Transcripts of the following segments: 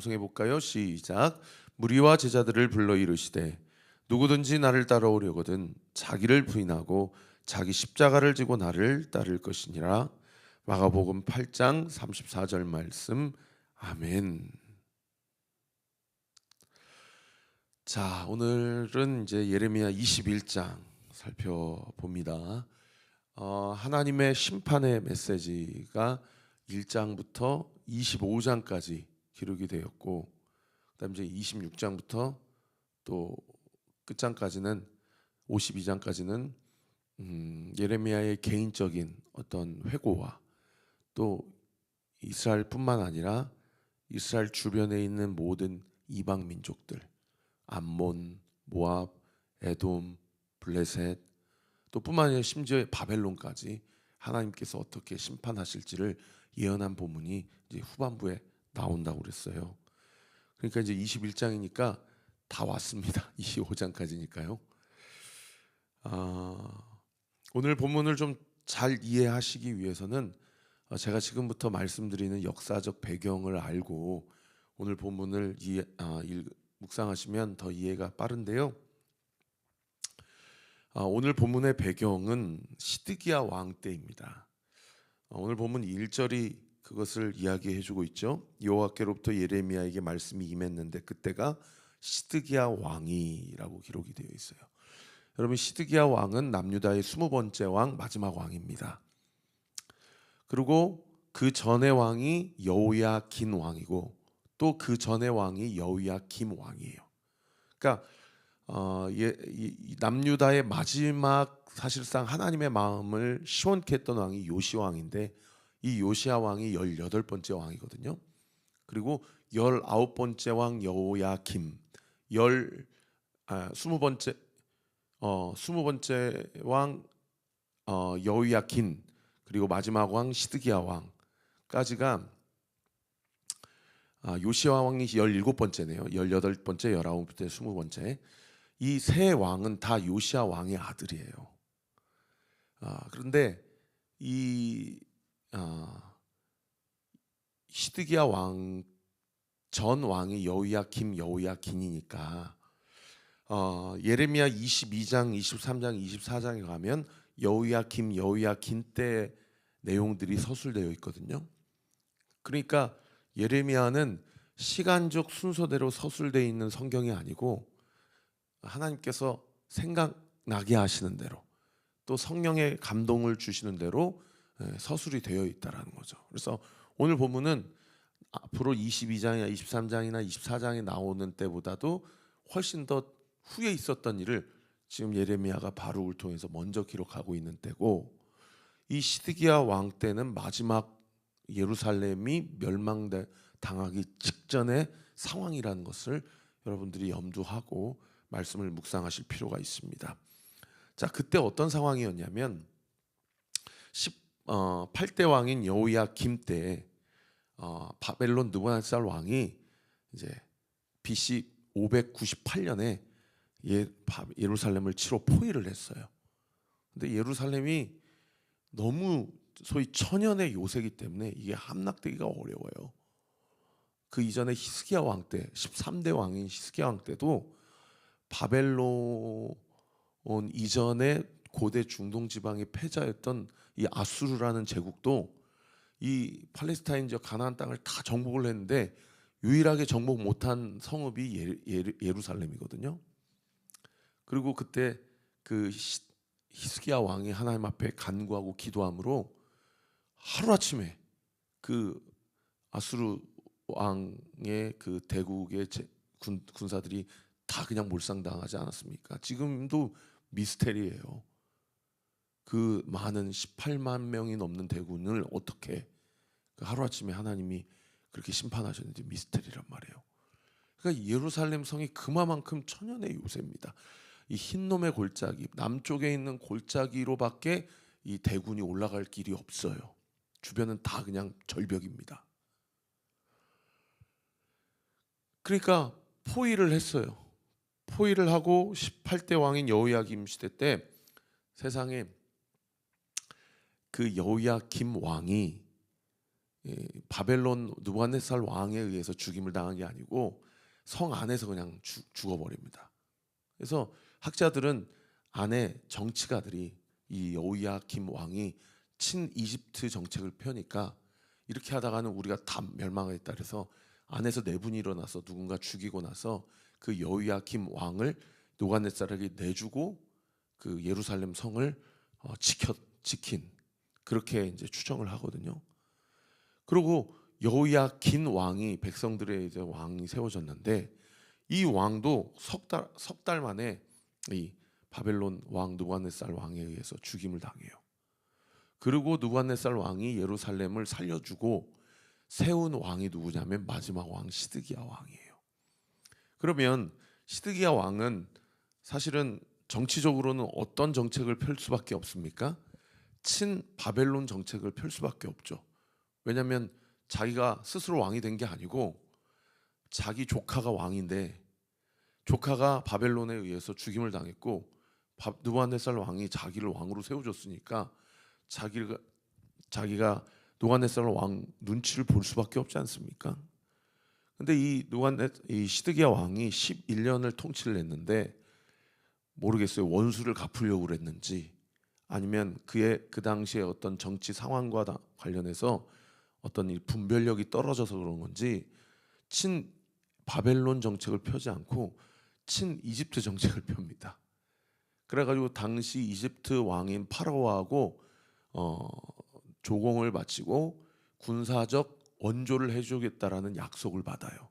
함성해 볼까요? 시작. 무리와 제자들을 불러 이르시되 누구든지 나를 따라오려거든 자기를 부인하고 자기 십자가를 지고 나를 따를 것이니라. 마가복음 8장 34절 말씀. 아멘. 자, 오늘은 이제 예레미야 21장 살펴봅니다. 어, 하나님의 심판의 메시지가 1장부터 25장까지 기록이 되었고 그다음 이제 26장부터 또 끝장까지는 52장까지는 음, 예레미야의 개인적인 어떤 회고와 또 이스라엘뿐만 아니라 이스라엘 주변에 있는 모든 이방 민족들 암몬, 모압, 에돔, 블레셋 또 뿐만 아니라 심지어 바벨론까지 하나님께서 어떻게 심판하실지를 예언한 본문이 이제 후반부에 나온다고 그랬어요. 그러니까 이제 21장이니까 다 왔습니다. 25장까지니까요. 아, 오늘 본문을 좀 잘 이해하시기 위해서는 어, 제가 지금부터 말씀드리는 역사적 배경을 알고 오늘 본문을 이해, 아, 읽, 묵상하시면 더 이해가 빠른데요. 아, 오늘 본문의 배경은 시드기야 왕 때입니다. 아, 오늘 본문 1절이 그것을 이야기해 주고 있죠. 여호와께로부터 예레미야에게 말씀이 임했는데 그때가 시드기야 왕이라고 기록이 되어 있어요. 여러분 시드기야 왕은 남유다의 스무 번째 왕 마지막 왕입니다. 그리고 그 전의 왕이 여호야긴 왕이고 또 그 전의 왕이 여호야김 왕이에요. 그러니까 어, 예, 이, 남유다의 마지막 사실상 하나님의 마음을 시원케 했던 왕이 요시 왕인데 이 요시아 왕이 18번째 왕이거든요. 그리고 19번째 왕 여호야김, 열 아, 20번째 어, 20번째 왕 어, 여호야긴 그리고 마지막 왕 시드기야 왕까지가 아, 요시아 왕이 17번째네요. 18번째, 19번째, 20번째. 이 세 왕은 다 요시아 왕의 아들이에요. 아, 그런데 이 아, 시드기야 왕 전 왕이 여호야김 여호야긴이니까 어, 예레미야 22장, 23장, 24장에 가면 여호야김 여호야긴 때 내용들이 서술되어 있거든요. 그러니까 예레미야는 시간적 순서대로 서술되어 있는 성경이 아니고 하나님께서 생각나게 하시는 대로 또 성령의 감동을 주시는 대로 예, 서술이 되어 있다라는 거죠. 그래서 오늘 본문은 앞으로 22장이나 23장이나 24장에 나오는 때보다도 훨씬 더 후에 있었던 일을 지금 예레미야가 바룩을 통해서 먼저 기록하고 있는 때고 이 시드기야 왕 때는 마지막 예루살렘이 멸망 당하기 직전의 상황이라는 것을 여러분들이 염두하고 말씀을 묵상하실 필요가 있습니다. 자, 그때 어떤 상황이었냐면 18대 어, 왕인 여호야김 때 어, 바벨론 느부갓네살 왕이 이제 BC 598년에 예, 예루살렘을 치러 포위를 했어요. 근데 예루살렘이 너무 소위 천연의 요새이기 때문에 이게 함락되기가 어려워요. 그 이전에 히스기야 왕 때, 13대 왕인 히스기야 왕 때도 바벨론 이전에 고대 중동 지방의 패자였던 이 아수르라는 제국도 이 팔레스타인 지역 가나안 땅을 다 정복을 했는데 유일하게 정복 못한 성읍이 예루, 예루 살렘이거든요. 그리고 그때 그 히스기야 왕이 하나님 앞에 간구하고 기도함으로 하루 아침에 그 아수르 왕의 그 대국의 군, 군사들이 다 그냥 몰상당하지 않았습니까? 지금도 미스테리예요. 그 많은 18만 명이 넘는 대군을 어떻게 그 하루아침에 하나님이 그렇게 심판하셨는지 미스테리란 말이에요. 그러니까 예루살렘 성이 그만큼 천연의 요새입니다. 이 흰놈의 골짜기 남쪽에 있는 골짜기로밖에 이 대군이 올라갈 길이 없어요. 주변은 다 그냥 절벽입니다. 그러니까 포위를 했어요. 포위를 하고 18대 왕인 여호야김 시대 때 세상에 그 여호야김 왕이 이 바벨론 누부갓네살 왕에 의해서 죽임을 당한 게 아니고 성 안에서 그냥 죽, 죽어버립니다. 그래서 학자들은 안에 정치가들이 이 여호야김 왕이 친 이집트 정책을 펴니까 이렇게 하다가는 우리가 다 멸망하겠다 그래서 안에서 내분이 일어나서 누군가 죽이고 나서 그 여호야김 왕을 노가네살에게 내주고 그 예루살렘 성을 어, 지켜 지킨 그렇게 이제 추정을 하거든요. 그리고 여호야긴 왕이 백성들의 이제 왕이 세워졌는데 이 왕도 석달 석 달 만에 이 바벨론 왕 누부갓네살 왕에 의해서 죽임을 당해요. 그리고 누부갓네살 왕이 예루살렘을 살려주고 세운 왕이 누구냐면 마지막 왕 시드기야 왕이에요. 그러면 시드기야 왕은 사실은 정치적으로는 어떤 정책을 펼 수밖에 없습니까? 친 바벨론 정책을 펼 수밖에 없죠. 왜냐하면 자기가 스스로 왕이 된 게 아니고 자기 조카가 왕인데 조카가 바벨론에 의해서 죽임을 당했고 누부갓네살 왕이 자기를 왕으로 세워줬으니까 자기가 자기가 누부갓네살 왕 눈치를 볼 수밖에 없지 않습니까? 근데 이 누부갓네 이 시드기야 왕이 11년을 통치를 했는데 모르겠어요 원수를 갚으려고 그랬는지 아니면 그의 그 당시에 어떤 정치 상황과 관련해서 어떤 이 분별력이 떨어져서 그런 건지 친 바벨론 정책을 펴지 않고 친 이집트 정책을 펴니다. 그래가지고 당시 이집트 왕인 파라오하고 어, 조공을 마치고 군사적 원조를 해주겠다라는 약속을 받아요.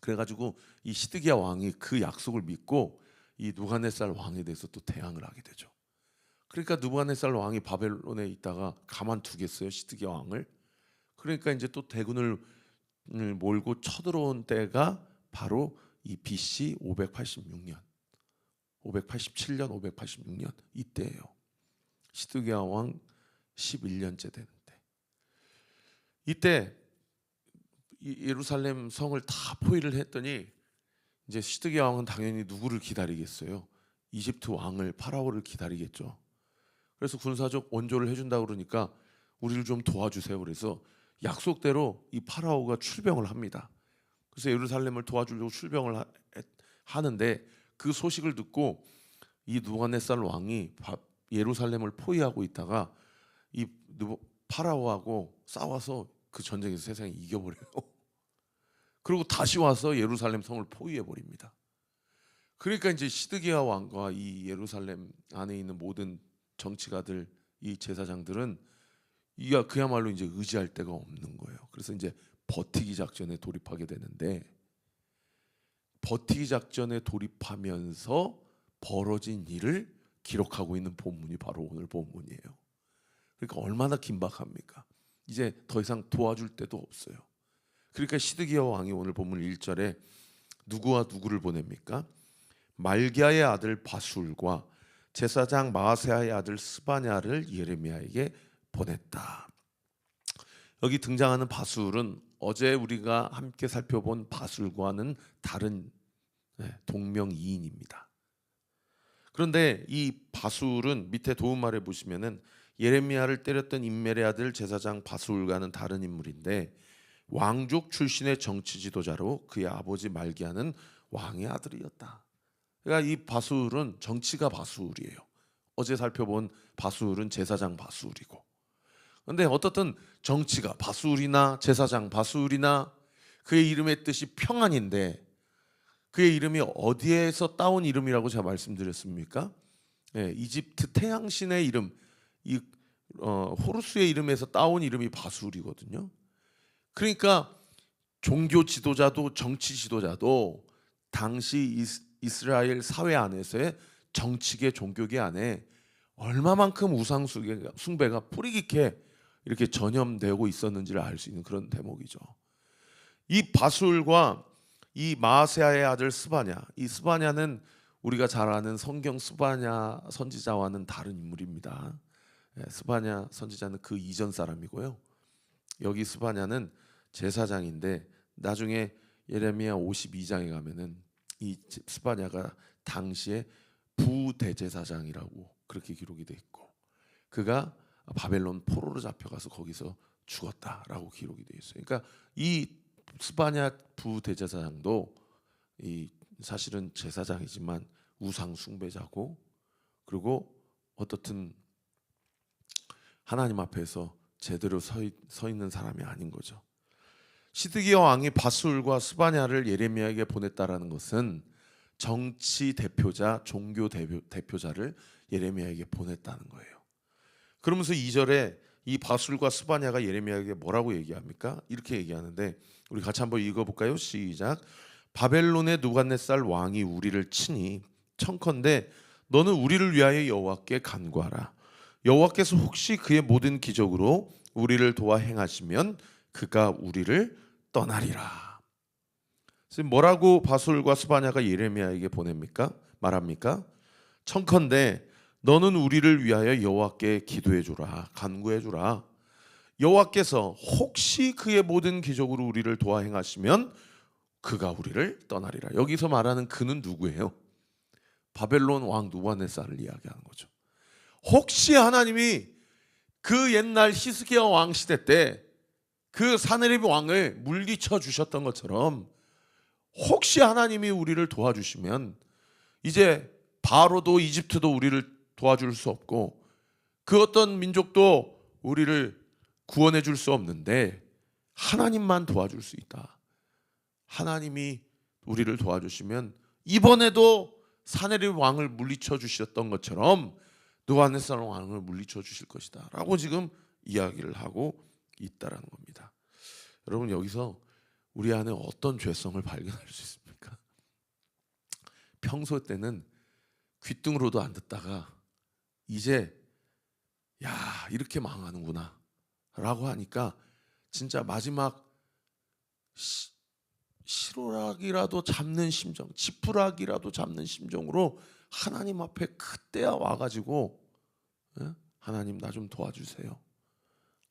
그래가지고 이 시드기야 왕이 그 약속을 믿고 이 누가네살 왕에 대해서 또 대항을 하게 되죠. 그러니까 누가네살 왕이 바벨론에 있다가 가만두겠어요 시드기야 왕을. 그러니까 이제 또 대군을 몰고 쳐들어온 때가 바로 이 BC 586년, 587년, 586년 이때예요. 시드기야 왕 11년째 되는데 이때 예루살렘 성을 다 포위를 했더니 이제 시드기야 왕은 당연히 누구를 기다리겠어요? 이집트 왕을 파라오를 기다리겠죠. 그래서 군사적 원조를 해준다 그러니까 우리를 좀 도와주세요. 그래서 약속대로 이 파라오가 출병을 합니다. 그래서 예루살렘을 도와주려고 출병을 하, 는데그 소식을 듣고 이 누가네살 왕이 예루살렘을 포위하고 있다가 이 파라오하고 싸워서 그 전쟁에서 세상에 이겨버려요. 그리고 다시 와서 예루살렘 성을 포위해 버립니다. 그러니까 이제 시드기야 왕과 이 예루살렘 안에 있는 모든 정치가들, 이 제사장들은 이가 그야말로 이제 의지할 데가 없는 거예요. 그래서 이제 버티기 작전에 돌입하게 되는데 버티기 작전에 돌입하면서 벌어진 일을 기록하고 있는 본문이 바로 오늘 본문이에요. 그러니까 얼마나 긴박합니까? 이제 더 이상 도와줄 데도 없어요. 그러니까 시드기야 왕이 오늘 본문 1절에 누구와 누구를 보냅니까? 말기야의 아들 바술과 제사장 마세아의 아들 스바냐를 예레미야에게 보냈다. 여기 등장하는 바술은 어제 우리가 함께 살펴본 바술과는 다른 네, 동명이인입니다. 그런데 이 바술은 밑에 도움말에 보시면은 예레미야를 때렸던 인멜의 아들 제사장 바술과는 다른 인물인데 왕족 출신의 정치 지도자로 그의 아버지 말기야는 왕의 아들이었다. 그러니까 이 바술은 정치가 바술이에요. 어제 살펴본 바술은 제사장 바술이고 근데 어떻든 정치가 바술이나 제사장 바술이나 그의 이름의 뜻이 평안인데 그의 이름이 어디에서 따온 이름이라고 제가 말씀드렸습니까? 예, 이집트 태양신의 이름, 이 어, 호루스의 이름에서 따온 이름이 바술이거든요. 그러니까 종교 지도자도 정치 지도자도 당시 이스라엘 사회 안에서의 정치계 종교계 안에 얼마만큼 우상 숭배가 뿌리 깊게 이렇게 전염되고 있었는지를 알 수 있는 그런 대목이죠. 이 바술과 이 마세아의 아들 스바냐, 이 스바냐는 우리가 잘 아는 성경 스바냐 선지자와는 다른 인물입니다. 예, 스바냐 선지자는 그 이전 사람이고요. 여기 스바냐는 제사장인데 나중에 예레미야 52장에 가면은 이 스바냐가 당시에 부대제사장이라고 그렇게 기록이 돼 있고 그가 바벨론 포로로 잡혀가서 거기서 죽었다라고 기록이 되어 있어요. 그러니까 이 스바냐 부대제사장도 이 사실은 제사장이지만 우상 숭배자고 그리고 어떻든 하나님 앞에서 제대로 서, 있, 서 있는 사람이 아닌 거죠. 시드기야 왕이 바술과 스바냐를 예레미야에게 보냈다라는 것은 정치 대표자, 종교 대표, 대표 자를 예레미야에게 보냈다는 거예요. 그러면서 2절에 이 바술과 스바냐가 예레미야에게 뭐라고 얘기합니까? 이렇게 얘기하는데 우리 같이 한번 읽어볼까요? 시작. 바벨론의 누갓네살 왕이 우리를 치니 청컨대 너는 우리를 위하여 여호와께 간구하라. 여호와께서 혹시 그의 모든 기적으로 우리를 도와 행하시면 그가 우리를 떠나리라. 지금 뭐라고 바솔과 스바냐가 예레미야에게 보냅니까? 말합니까? 청컨대 너는 우리를 위하여 여호와께 기도해 주라. 간구해 주라. 여호와께서 혹시 그의 모든 기적으로 우리를 도와 행하시면 그가 우리를 떠나리라. 여기서 말하는 그는 누구예요? 바벨론 왕 누바네살을 이야기하는 거죠. 혹시 하나님이 그 옛날 히스기야 왕 시대 때 그 사네립 왕을 물리쳐 주셨던 것처럼 혹시 하나님이 우리를 도와주시면 이제 바로도 이집트도 우리를 도와줄 수 없고 그 어떤 민족도 우리를 구원해 줄 수 없는데 하나님만 도와줄 수 있다. 하나님이 우리를 도와주시면 이번에도 사네립 왕을 물리쳐 주셨던 것처럼 누가네살 왕을 물리쳐 주실 것이다라고 지금 이야기를 하고 있다라는 겁니다. 여러분 여기서 우리 안에 어떤 죄성을 발견할 수 있습니까? 평소 때는 귀등으로도 안 듣다가 이제 야 이렇게 망하는구나라고 하니까 진짜 마지막 시, 실오락이라도 잡는 심정, 지푸락이라도 잡는 심정으로 하나님 앞에 그때야 와가지고 예? 하나님 나 좀 도와주세요.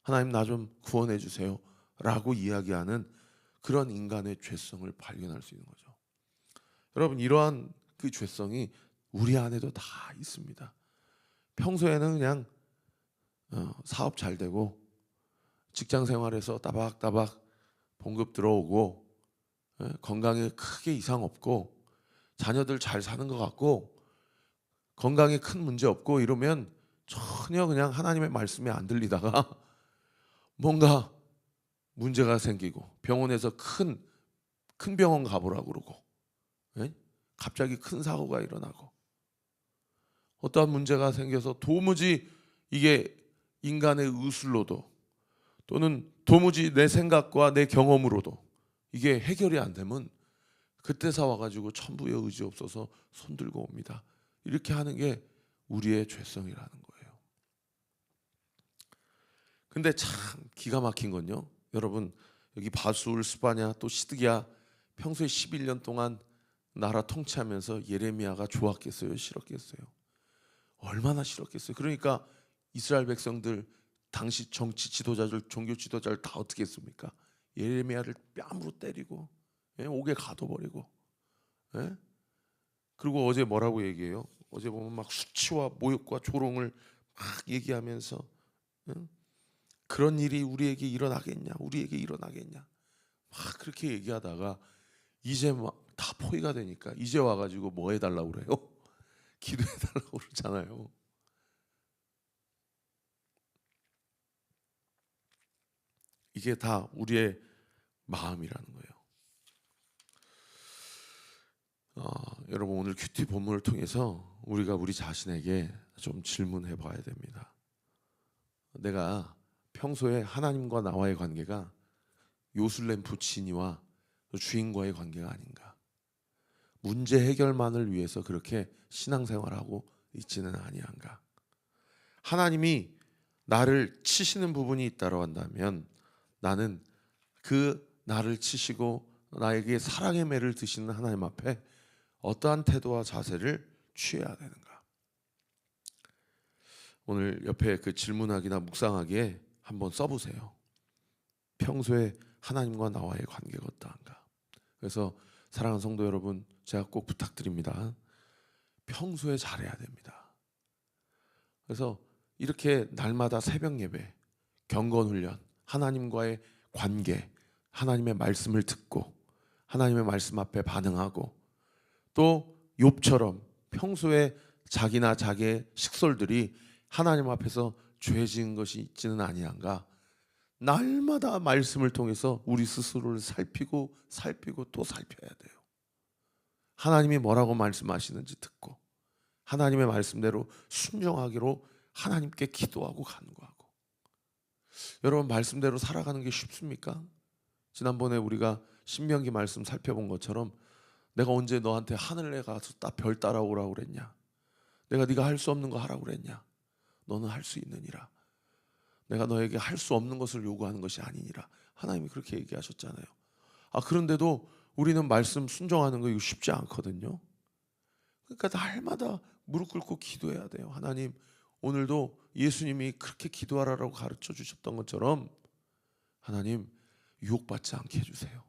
하나님 나 좀 구원해 주세요.라고 이야기하는 그런 인간의 죄성을 발견할 수 있는 거죠. 여러분 이러한 그 죄성이 우리 안에도 다 있습니다. 평소에는 그냥 어, 사업 잘 되고 직장 생활에서 따박따박 봉급 들어오고 예, 건강에 크게 이상 없고 자녀들 잘 사는 것 같고 건강에 큰 문제 없고 이러면 전혀 그냥 하나님의 말씀이 안 들리다가 뭔가 문제가 생기고 병원에서 큰 큰 병원 가보라고 그러고 예? 갑자기 큰 사고가 일어나고 어떠한 문제가 생겨서 도무지 이게 인간의 의술로도 또는 도무지 내 생각과 내 경험으로도 이게 해결이 안 되면 그때서 와가지고 천부의 의지 없어서 손 들고 옵니다. 이렇게 하는 게 우리의 죄성이라는 거예요. 근데 참 기가 막힌 건요. 여러분 여기 바술, 스바냐 또 시드기야 평소에 11년 동안 나라 통치하면서 예레미야가 좋았겠어요, 싫었겠어요? 얼마나 싫었겠어요. 그러니까 이스라엘 백성들 당시 정치 지도자들, 종교 지도자를 다 어떻게 했습니까? 예레미야를 뺨으로 때리고 예? 옥에 가둬버리고 예? 그리고 어제 뭐라고 얘기해요? 어제 보면 막 수치와 모욕과 조롱을 막 얘기하면서 예? 그런 일이 우리에게 일어나겠냐? 우리에게 일어나겠냐? 막 그렇게 얘기하다가 이제 막 다 포위가 되니까 이제 와가지고 뭐 해달라고 그래요? 기도해달라고 그러잖아요. 이게 다 우리의 마음이라는 거예요. 어, 여러분 오늘 큐티 본문을 통해서 우리가 우리 자신에게 좀 질문해 봐야 됩니다. 내가 평소에 하나님과 나와의 관계가 요술램프 지니와 주인과의 관계가 아닌가? 문제 해결만을 위해서 그렇게 신앙생활하고 있지는 아니한가? 하나님이 나를 치시는 부분이 있다고 한다면 나는 그 나를 치시고 나에게 사랑의 매를 드시는 하나님 앞에 어떠한 태도와 자세를 취해야 되는가? 오늘 옆에 그 질문하기나 묵상하기에 한번 써보세요. 평소에 하나님과 나와의 관계가 어떠한가? 그래서 사랑하는 성도 여러분, 제가 꼭 부탁드립니다. 평소에 잘해야 됩니다. 그래서 이렇게 날마다 새벽 예배, 경건 훈련, 하나님과의 관계, 하나님의 말씀을 듣고 하나님의 말씀 앞에 반응하고 또 욥처럼 평소에 자기나 자기의 식솔들이 하나님 앞에서 죄 지은 것이 있지는 아니한가 날마다 말씀을 통해서 우리 스스로를 살피고 살피고 또 살펴야 돼요. 하나님이 뭐라고 말씀하시는지 듣고 하나님의 말씀대로 순종하기로 하나님께 기도하고 간구하고 여러분 말씀대로 살아가는 게 쉽습니까? 지난번에 우리가 신명기 말씀 살펴본 것처럼 내가 언제 너한테 하늘에 가서 딱별 따라오라고 그랬냐? 내가 네가 할 수 없는 거 하라고 그랬냐? 너는 할 수 있느니라. 내가 너에게 할 수 없는 것을 요구하는 것이 아니니라. 하나님이 그렇게 얘기하셨잖아요. 아 그런데도 우리는 말씀 순종하는 거 이거 쉽지 않거든요. 그러니까 날마다 무릎 꿇고 기도해야 돼요. 하나님 오늘도 예수님이 그렇게 기도하라고 가르쳐 주셨던 것처럼 하나님 유혹받지 않게 해주세요.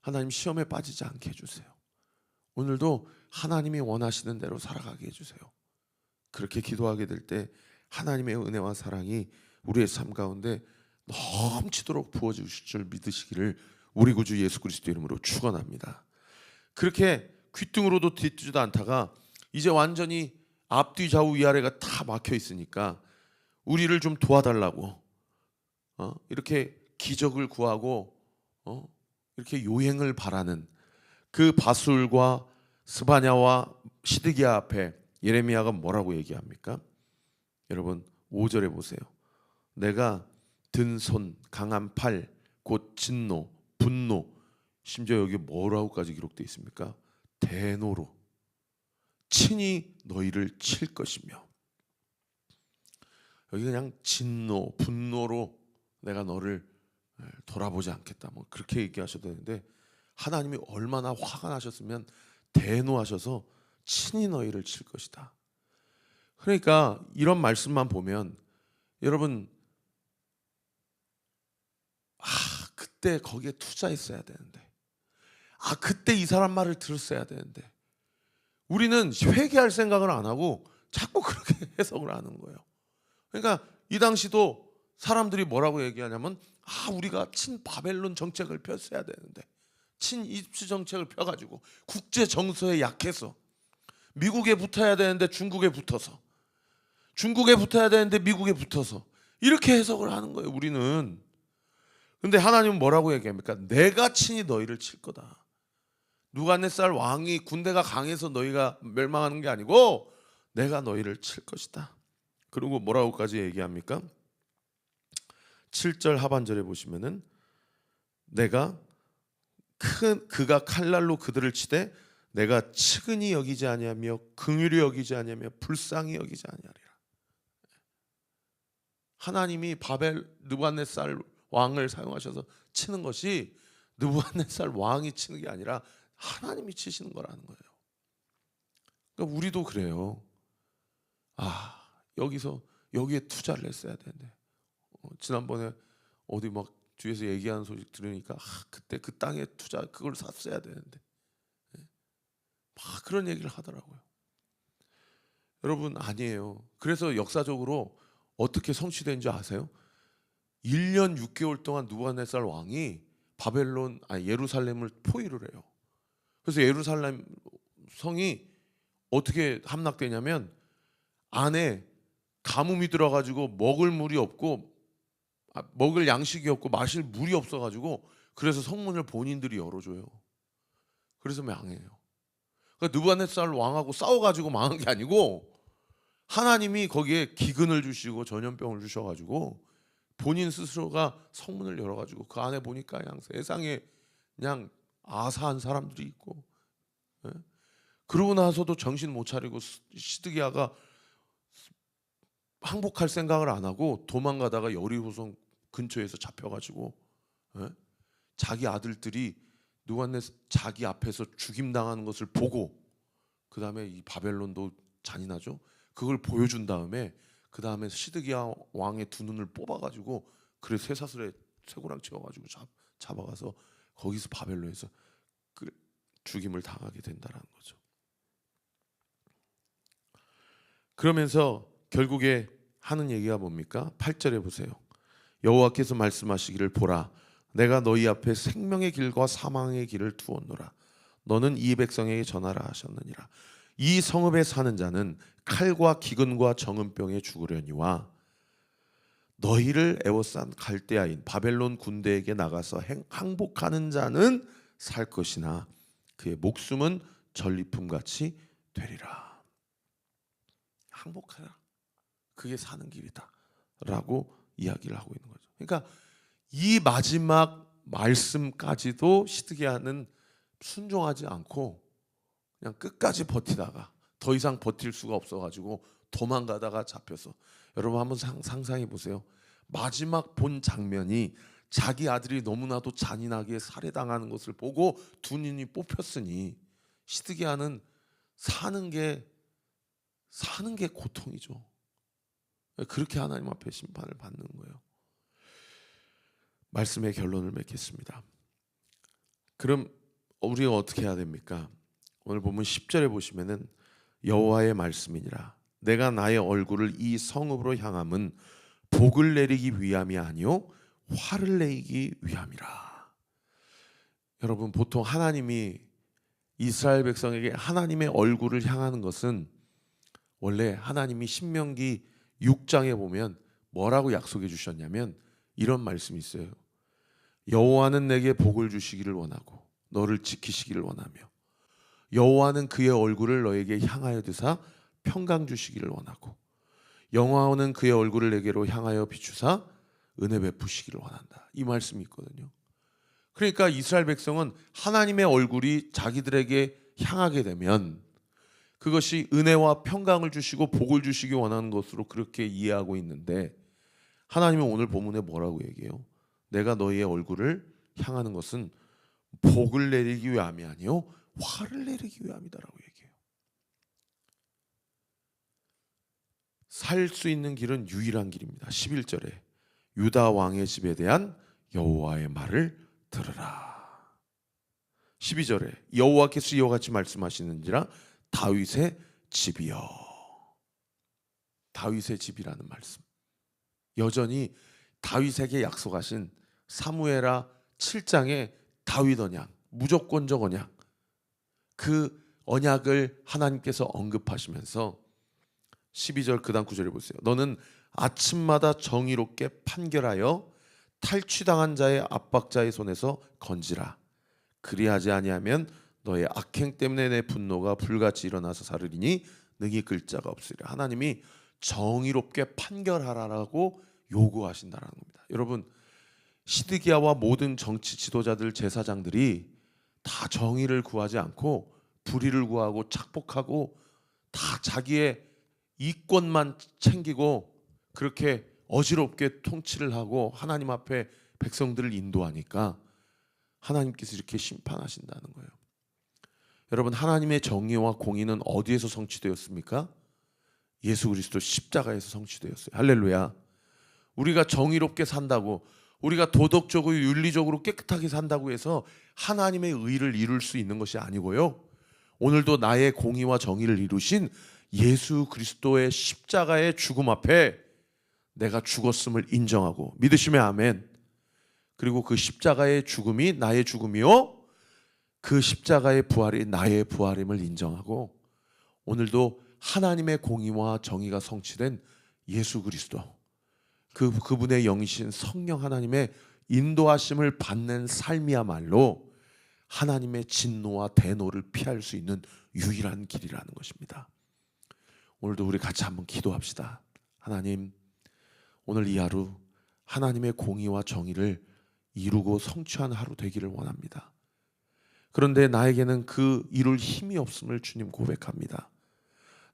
하나님 시험에 빠지지 않게 해주세요. 오늘도 하나님이 원하시는 대로 살아가게 해주세요. 그렇게 기도하게 될 때 하나님의 은혜와 사랑이 우리의 삶 가운데 넘치도록 부어 주실 줄 믿으시기를 우리 구주 예수 그리스도 이름으로 축원합니다. 그렇게 귓등으로도 뒤지도 않다가 이제 완전히 앞뒤 좌우 위아래가 다 막혀 있으니까 우리를 좀 도와달라고 어? 이렇게 기적을 구하고 어? 이렇게 요행을 바라는 그 바술과 스바냐와 시드기야 앞에 예레미야가 뭐라고 얘기합니까? 여러분 5절에 보세요. 내가 든 손, 강한 팔, 곧 진노, 분노, 심지어 여기 뭐라고까지 기록되어 있습니까? 대노로 친히 너희를 칠 것이며 여기 그냥 진노, 분노로 내가 너를 돌아보지 않겠다. 뭐 그렇게 얘기하셔도 되는데 하나님이 얼마나 화가 나셨으면 대노하셔서 친히 너희를 칠 것이다. 그러니까 이런 말씀만 보면 여러분 아 그때 거기에 투자했어야 되는데 아 그때 이 사람 말을 들었어야 되는데 우리는 회개할 생각을 안 하고 자꾸 그렇게 해석을 하는 거예요. 그러니까 이 당시도 사람들이 뭐라고 얘기하냐면 아 우리가 친 바벨론 정책을 폈어야 되는데 친 입시 정책을 펴가지고 국제 정서에 약해서 미국에 붙어야 되는데 중국에 붙어서 중국에 붙어야 되는데 미국에 붙어서 이렇게 해석을 하는 거예요. 우리는 근데 하나님은 뭐라고 얘기합니까? 내가 친히 너희를 칠 거다. 누가네살 왕이 군대가 강해서 너희가 멸망하는 게 아니고 내가 너희를 칠 것이다. 그리고 뭐라고까지 얘기합니까? 7절 하반절에 보시면은 내가 큰 그가 칼날로 그들을 치되 내가 측은히 여기지 아니하며 긍휼히 여기지 아니하며 불쌍히 여기지 아니하리라. 하나님이 바벨 느부갓네살 왕을 사용하셔서 치는 것이 느부갓네살 왕이 치는 게 아니라 하나님이 치시는 거라는 거예요. 그러니까 우리도 그래요. 아 여기서 여기에 투자를 했어야 되는데 어, 지난번에 어디 막 뒤에서 얘기하는 소리 들으니까 아, 그때 그 땅에 투자 그걸 샀어야 되는데 예. 막 그런 얘기를 하더라고요. 여러분 아니에요. 그래서 역사적으로 어떻게 성취된지 아세요? 1년 6개월 동안 누가네살 왕이 바벨론 아니 예루살렘을 포위를 해요. 그래서 예루살렘 성이 어떻게 함락되냐면 안에 가뭄이 들어가지고 먹을 물이 없고 아, 먹을 양식이 없고 마실 물이 없어가지고 그래서 성문을 본인들이 열어줘요. 그래서 망해요. 그러니까 느부갓네살 왕하고 싸워가지고 망한 게 아니고 하나님이 거기에 기근을 주시고 전염병을 주셔가지고 본인 스스로가 성문을 열어가지고 그 안에 보니까 그냥 세상에 그냥 아사한 사람들이 있고 예? 그러고 나서도 정신 못 차리고 시드기야가 항복할 생각을 안 하고 도망가다가 여리호성 근처에서 잡혀가지고 예? 자기 아들들이 누가네 자기 앞에서 죽임 당하는 것을 보고 그 다음에 이 바벨론도 잔인하죠. 그걸 보여준 다음에 그 다음에 시드기야 왕의 두 눈을 뽑아가지고 그래 쇠사슬에 쇠고랑 채워가지고 잡, 잡아가서 거기서 바벨론에서 그 죽임을 당하게 된다는 거죠. 그러면서 결국에 하는 얘기가 뭡니까? 8절에 보세요. 여호와께서 말씀하시기를 보라 내가 너희 앞에 생명의 길과 사망의 길을 두었노라 너는 이 백성에게 전하라 하셨느니라 이 성읍에 사는 자는 칼과 기근과 정음병에 죽으려니와 너희를 애워싼 갈대아인 바벨론 군대에게 나가서 행- 항복하는 자는 살 것이나 그의 목숨은 전리품 같이 되리라. 항복하라. 그게 사는 길이다라고 이야기를 하고 있는 거죠. 그러니까 이 마지막 말씀까지도 시드기야는 순종하지 않고 그냥 끝까지 버티다가 더 이상 버틸 수가 없어가지고 도망가다가 잡혀서 여러분 한번 상, 상상해 보세요. 마지막 본 장면이 자기 아들이 너무나도 잔인하게 살해당하는 것을 보고 두 눈이 뽑혔으니 시드기야는 사는 게 사는 게 고통이죠. 그렇게 하나님 앞에 심판을 받는 거예요. 말씀의 결론을 맺겠습니다. 그럼 우리가 어떻게 해야 됩니까? 오늘 보면 10절에 보시면은 여호와의 말씀이니라 내가 나의 얼굴을 이 성읍으로 향함은 복을 내리기 위함이 아니요 화를 내기 위함이라. 여러분 보통 하나님이 이스라엘 백성에게 하나님의 얼굴을 향하는 것은 원래 하나님이 신명기 6장에 보면 뭐라고 약속해 주셨냐면 이런 말씀이 있어요. 여호와는 내게 복을 주시기를 원하고 너를 지키시기를 원하며 여호와는 그의 얼굴을 너에게 향하여 드사 평강 주시기를 원하고 영화는 그의 얼굴을 내게로 향하여 비추사 은혜 베푸시기를 원한다. 이 말씀이 있거든요. 그러니까 이스라엘 백성은 하나님의 얼굴이 자기들에게 향하게 되면 그것이 은혜와 평강을 주시고 복을 주시기 원하는 것으로 그렇게 이해하고 있는데 하나님은 오늘 본문에 뭐라고 얘기해요? 내가 너희의 얼굴을 향하는 것은 복을 내리기 위함이 아니요 화를 내리기 위함이다라고 얘기해요. 살 수 있는 길은 유일한 길입니다. 11절에 유다 왕의 집에 대한 여호와의 말을 들으라. 12절에 여호와께서 이와 같이 말씀하시는지라 다윗의 집이여. 다윗의 집이라는 말씀. 여전히 다윗에게 약속하신 사무엘하 7장의 다윗 언약, 무조건적 언약. 그 언약을 하나님께서 언급하시면서 12절 그 다음 9절에 보세요. 너는 아침마다 정의롭게 판결하여 탈취당한 자의 압박자의 손에서 건지라. 그리하지 아니하면 너의 악행 때문에 내 분노가 불같이 일어나서 사르리니 능히 끌 자가 없으리라. 하나님이 정의롭게 판결하라라고 요구하신다라는 겁니다. 여러분 시드기야와 모든 정치 지도자들 제사장들이 다 정의를 구하지 않고 불의를 구하고 착복하고 다 자기의 이권만 챙기고 그렇게 어지럽게 통치를 하고 하나님 앞에 백성들을 인도하니까 하나님께서 이렇게 심판하신다는 거예요. 여러분 하나님의 정의와 공의는 어디에서 성취되었습니까? 예수 그리스도 십자가에서 성취되었어요. 할렐루야. 우리가 정의롭게 산다고 우리가 도덕적으로 윤리적으로 깨끗하게 산다고 해서 하나님의 의를 이룰 수 있는 것이 아니고요. 오늘도 나의 공의와 정의를 이루신 예수 그리스도의 십자가의 죽음 앞에 내가 죽었음을 인정하고 믿으시면 아멘. 그리고 그 십자가의 죽음이 나의 죽음이요. 그 십자가의 부활이 나의 부활임을 인정하고 오늘도 하나님의 공의와 정의가 성취된 예수 그리스도 그 그분의 영이신 성령 하나님의 인도하심을 받는 삶이야말로 하나님의 진노와 대노를 피할 수 있는 유일한 길이라는 것입니다. 오늘도 우리 같이 한번 기도합시다. 하나님, 오늘 이 하루 하나님의 공의와 정의를 이루고 성취한 하루 되기를 원합니다. 그런데 나에게는 그 이룰 힘이 없음을 주님 고백합니다.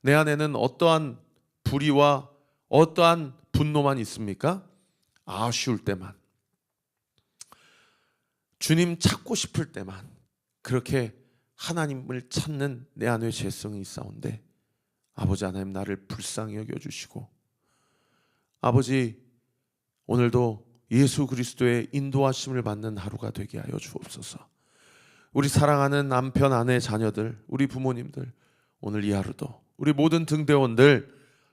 내 안에는 어떠한 불의와 어떠한 분노만 있습니까? 아쉬울 때만. 주님 찾고 싶을 때만 그렇게 하나님을 찾는 내 안에 죄성이 있사온데 아버지 하나님 나를 불쌍히 여겨 주시고 아버지 오늘도 예수 그리스도의 인도하심을 받는 하루가 되게 하여 주옵소서. 우리 사랑하는 남편, 아내, 자녀들, 우리 부모님들 오늘 이 하루도 우리 모든 등대원들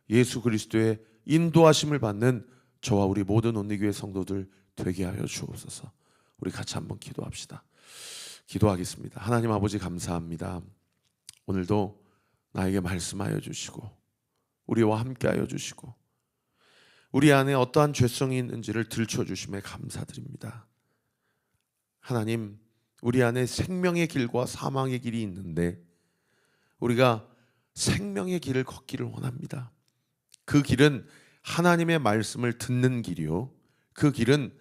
예수 그리스도의 인도하심을 받는 저와 우리 모든 온리교회 성도들 되게 하여 주옵소서. 우리 같이 한번 기도합시다. 기도하겠습니다. 하나님 아버지 감사합니다. 오늘도 나에게 말씀하여 주시고 우리와 함께하여 주시고 우리 안에 어떠한 죄성이 있는지를 들춰 주심에 감사드립니다. 하나님, 우리 안에 생명의 길과 사망의 길이 있는데 우리가 생명의 길을 걷기를 원합니다. 그 길은 하나님의 말씀을 듣는 길이요. 그 길은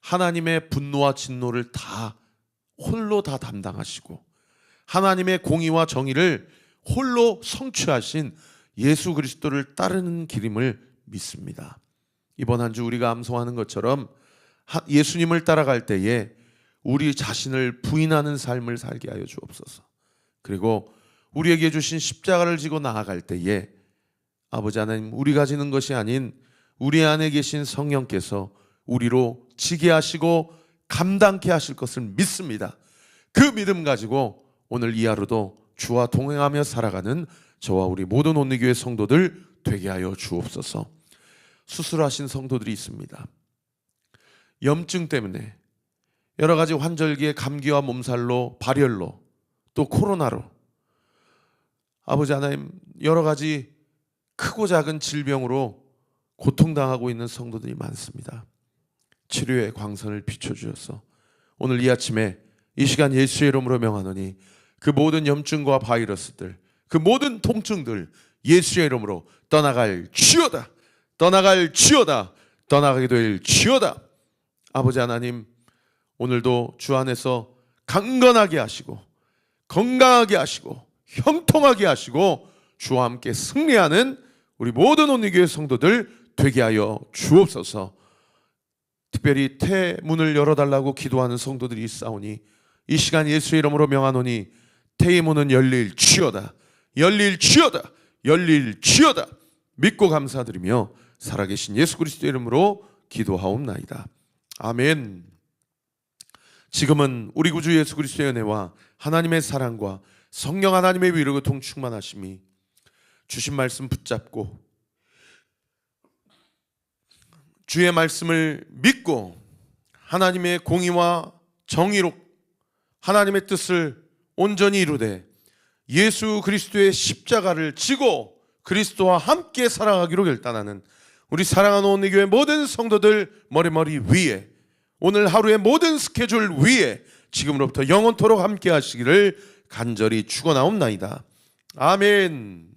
하나님의 분노와 진노를 다 홀로 다 담당하시고 하나님의 공의와 정의를 홀로 성취하신 예수 그리스도를 따르는 길임을 믿습니다. 이번 한 주 우리가 암송하는 것처럼 하- 예수님을 따라갈 때에 우리 자신을 부인하는 삶을 살게 하여 주옵소서. 그리고 우리에게 주신 십자가를 지고 나아갈 때에 아버지 하나님 우리가 지는 것이 아닌 우리 안에 계신 성령께서 우리로 지게 하시고 감당케 하실 것을 믿습니다. 그 믿음 가지고 오늘 이 하루도 주와 동행하며 살아가는 저와 우리 모든 온리교회 성도들 되게 하여 주옵소서. 수술하신 성도들이 있습니다. 염증 때문에 여러 가지 환절기에 감기와 몸살로 발열로 또 코로나로 아버지 하나님 여러 가지 크고 작은 질병으로 고통당하고 있는 성도들이 많습니다. 치료의 광선을 비춰주셔서 오늘 이 아침에 이 시간 예수의 이름으로 명하노니 그 모든 염증과 바이러스들 그 모든 통증들 예수의 이름으로 떠나갈 주여다 떠나갈 주여다 떠나가게 될 주여다 아버지 하나님 오늘도 주 안에서 강건하게 하시고 건강하게 하시고 형통하게 하시고 주와 함께 승리하는 우리 모든 온리교회 성도들 되게 하여 주옵소서. 특별히 태문을 열어달라고 기도하는 성도들이 있사오니 이 시간 예수의 이름으로 명하노니 태의 문은 열릴 주여다. 열릴 주여다. 열릴 주여다. 믿고 감사드리며 살아계신 예수 그리스도 이름으로 기도하옵나이다. 아멘. 지금은 우리 구주 예수 그리스도의 은혜와 하나님의 사랑과 성령 하나님의 위로가 통충만하심이 주신 말씀 붙잡고 주의 말씀을 믿고 하나님의 공의와 정의로 하나님의 뜻을 온전히 이루되 예수 그리스도의 십자가를 지고 그리스도와 함께 살아가기로 결단하는 우리 사랑하는 온리 교회 모든 성도들 머리머리 위에 오늘 하루의 모든 스케줄 위에 지금으로부터 영원토록 함께 하시기를 간절히 축원하옵나이다. 아멘.